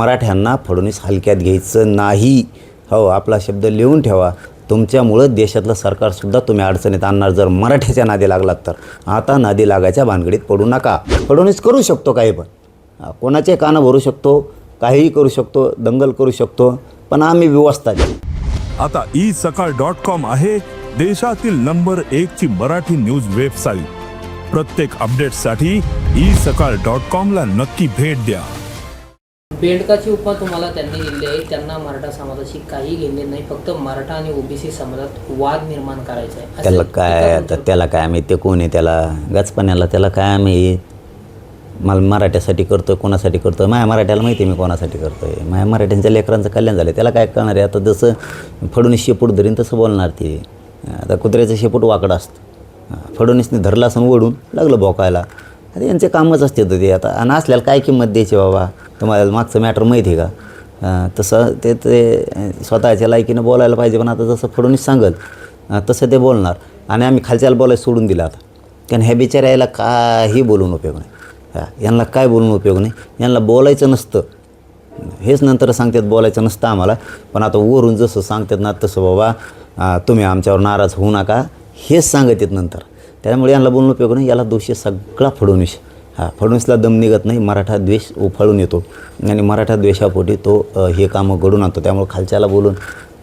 मराठ्यांना फडणवीस हलक्यात घ्यायचं नाही. हो आपला शब्द लिहून ठेवा. तुमच्यामुळं देशातलं सरकारसुद्धा तुम्ही अडचणीत आणणार. जर मराठ्याच्या नादी लागलात तर. आता नादी लागायच्या भानगडीत पडू नका. फडणवीस करू शकतो काही पण. कोणाचे कानं भरू शकतो काहीही करू शकतो दंगल करू शकतो पण आम्ही व्यवस्था देऊ आता ई सकाळ डॉट कॉम आहे देशातील नंबर एक ची मराठी न्यूज वेबसाईट. प्रत्येक अपडेटसाठी ई सकाळ डॉट कॉमला नक्की भेट द्या. बेडकाची उपमा तुम्हाला त्यांनी दिली आहे. त्यांना मराठा समाजाशी काही घेणे नाही. फक्त मराठा आणि ओबीसी समाजात वाद निर्माण करायचा आहे. त्याला काय आता त्याला काय आम्ही ते कोण आहे? त्याला गचपाण्याला त्याला काय आम्ही मला मराठ्यासाठी करतो कोणासाठी करतो माझ्या मराठ्याला माहिती आहे मी कोणासाठी करतो आहे माझ्या मराठ्यांच्या लेकरांचं कल्याण झालं त्याला काय करणार आहे? आता जसं फडणवीस शेपूट धरीन तसं बोलणार ते. आता कुत्र्याचं शेपूट वाकडं असतं. फडणवीसने धरलं असं ओढून लागलं भोकायला. आता यांचे कामच असते तर ते. आता आणि असल्याला काय किंमत द्यायची बाबा? तुम्हाला मागचं मॅटर माहिती आहे का? तसं ते ते स्वतःच्या लायकीनं बोलायला पाहिजे पण आता जसं फडणवीस सांगल तसं ते बोलणार. आणि आम्ही खालच्याला बोलायला सोडून दिलं आता. कारण ह्या बिचाऱ्याला काही बोलून उपयोग नाही. यांना काय बोलून उपयोग नाही? यांना बोलायचं नसतं. हेच नंतर सांगतात बोलायचं नसतं आम्हाला. पण आता वरून जसं सांगतात ना तसं बाबा तुम्ही आमच्यावर नाराज होऊ नका. हेच सांगत नंतर. त्यामुळे यांना बोलून उपयोग नाही. याला दोषी सगळा फडणवीस. हा फडणवीसला दम निघत नाही. मराठा द्वेष उफाळून येतो. आणि मराठा द्वेषापोटी तो हे कामं घडून आणतो. त्यामुळे खालच्याला बोलून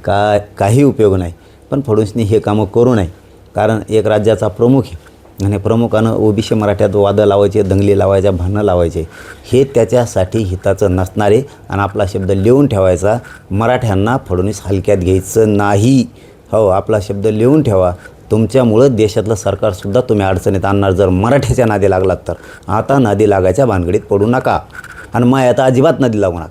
का काही उपयोग नाही. पण फडणवीसने हे कामं करू नये. कारण एक राज्याचा प्रमुख आहे. आणि प्रमुखानं ओबीसी मराठ्यात वादं लावायचे दंगली लावायच्या भांडणं लावायचे. हे त्याच्यासाठी हिताचं नसणारे आणि आपला शब्द लिहून ठेवायचा मराठ्यांना फडणवीस हलक्यात घ्यायचं नाही. हो आपला शब्द लिहून ठेवा. तुमच्यामुळं देशातलं सरकारसुद्धा तुम्ही अडचणीत आणणार. जर मराठ्याच्या नादी लागलात तर. आता नादी लागायच्या भानगडीत पडू नका. आणि माय आता अजिबात नदी लागू नका.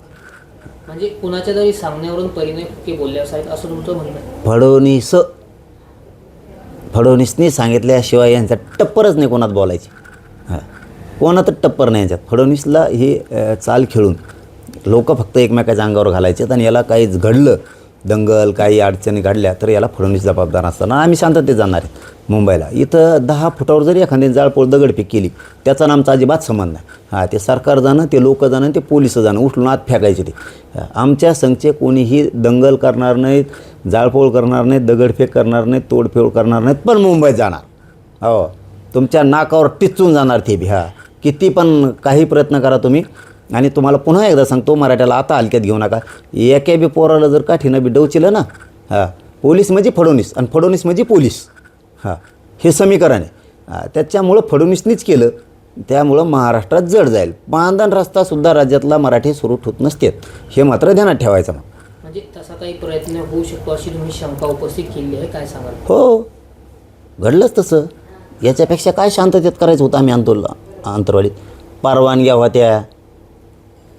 म्हणजे कुणाच्या तरी सांगण्यावरून परिणय फुके बोलले असावेत असं तुमचं म्हणणं फडणवीस. फडणवीसनी सांगितल्याशिवाय यांचा टप्परच नाही कोणात बोलायची. हां. कोणातच टप्पर नाही यांच्यात. फडणवीसला ही चाल खेळून लोक फक्त एकमेकाच्या अंगावर घालायचे आणि याला काहीच घडलं दंगल काही अडचणी घडल्या तर याला फडणवीस जबाबदार असताना आम्ही शांततेत जाणार आहे. मुंबईला. इथं दहा फुटावर जरी एखाद्याने जाळपोळ दगडफेक केली त्याचा आणि आमचा अजिबात संबंध नाही. हां ते सरकार जाणं ते लोक जाणं ते पोलीस जाणं उठलून आत फेकायचे ते. आमच्या संघचे कोणीही दंगल करणार नाहीत जाळपोळ करणार नाहीत दगडफेक करणार नाहीत तोडफेड करणार नाहीत पण मुंबईत जाणार. हो तुमच्या नाकावर टिचून जाणार ते बी हा. किती पण काही प्रयत्न करा तुम्ही आणि तुम्हाला पुन्हा एकदा सांगतो मराठ्याला आता हलक्यात घेऊ नका. एका बी पोराला जर काठीनं बी डवचिलं ना हां पोलीस म्हणजे फडणवीस आणि फडणवीस म्हणजे पोलीस. हां हे समीकरण आहे. हा, त्याच्यामुळं फडणवीसनीच केलं. त्यामुळं महाराष्ट्रात जड जाईल. बांधण रस्तासुद्धा राज्यातला मराठी सुरू होत नसतेत. हे मात्र ध्यानात ठेवायचं मग. म्हणजे तसा काही प्रयत्न होऊ शकतो अशी तुम्ही शंका उपस्थित केली आहे काय सांगाल? हो. घडलंच तसं. याच्यापेक्षा काय शांततेत करायचं होतं आम्ही आंदोल अंतरवाडीत परवानग्या होत्या.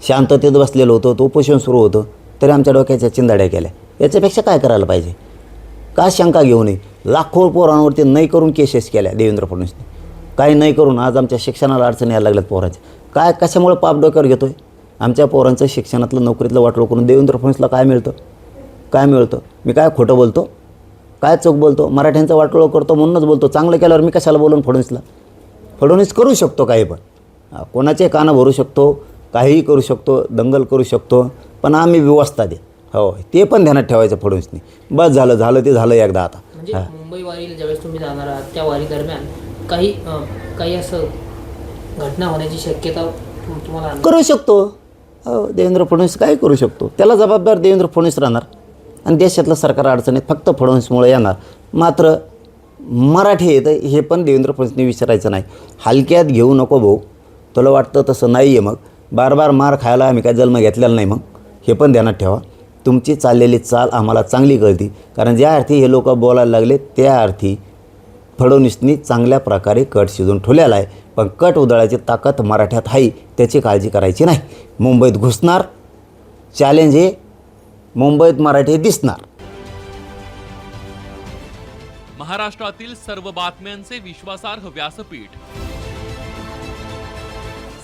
शांततेत बसलेलो होतो तो उपोषण सुरू होतं तरी आमच्या डोक्याच्या चिंदाड्या केल्या. याच्यापेक्षा काय करायला पाहिजे? का शंका घेऊ नये? लाखो पोरांवरती नाही करून केसेस केल्या देवेंद्र फडणवीसने. काही नाही करून आज आमच्या शिक्षणाला अडचणी यायला लागल्यात पोरांच्या. काय कशामुळे पाप डोक्यावर घेतो आहे आमच्या पोरांचं शिक्षणातलं नोकरीतलं वाटलं करून देवेंद्र फडणवीसला काय मिळतं? काय मिळतं? मी काय खोटं बोलतो? काय चोख बोलतो? मराठ्यांचं वाटोळ करतो म्हणूनच बोलतो. चांगलं केल्यावर मी कशाला बोलून फडणवीसला? फडणवीस करू शकतो काही पण. कोणाचे कानं भरू शकतो? काहीही करू शकतो दंगल करू शकतो पण आम्ही व्यवस्था दे. हो ते पण ध्यानात ठेवायचं फडणवीसनी बस झालं झालं ते झालं एकदा आता. म्हणजे मुंबई वारीला ज्यावेळेस तुम्ही जाणार आहात त्या वारी दरम्यान काही काही असं घटना होण्याची शक्यता तुम- तुम्हाला करू शकतो. हो देवेंद्र फडणवीस काय करू शकतो. त्याला जबाबदार देवेंद्र फडणवीस राहणार. आणि देशातलं सरकार अडचणीत फक्त फडणवीसमुळे येणार. मात्र मराठी येतं हे पण देवेंद्र फडणवीसने विचारायचं नाही. हलक्यात घेऊ नको भाऊ. तुला वाटतं तसं नाही आहे मग. बार बार मार खायला आम्ही काय जन्म घेतलेला नाही मग. हे पण ध्यानात ठेवा. तुमची चाललेली चाल आम्हाला चांगली कळती. कारण ज्या अर्थी हे लोक बोलायला लागले त्या अर्थी फडणवीसनी चांगल्या प्रकारे कट शिजून ठेवलेला आहे. पण कट उधळायची ताकद मराठ्यात आहे त्याची काळजी करायची नाही. मुंबईत घुसणार चॅलेंज हे मुंबईत मराठी दिसणार. महाराष्ट्रातील सर्व बातम्यांचे विश्वासार्ह व्यासपीठ.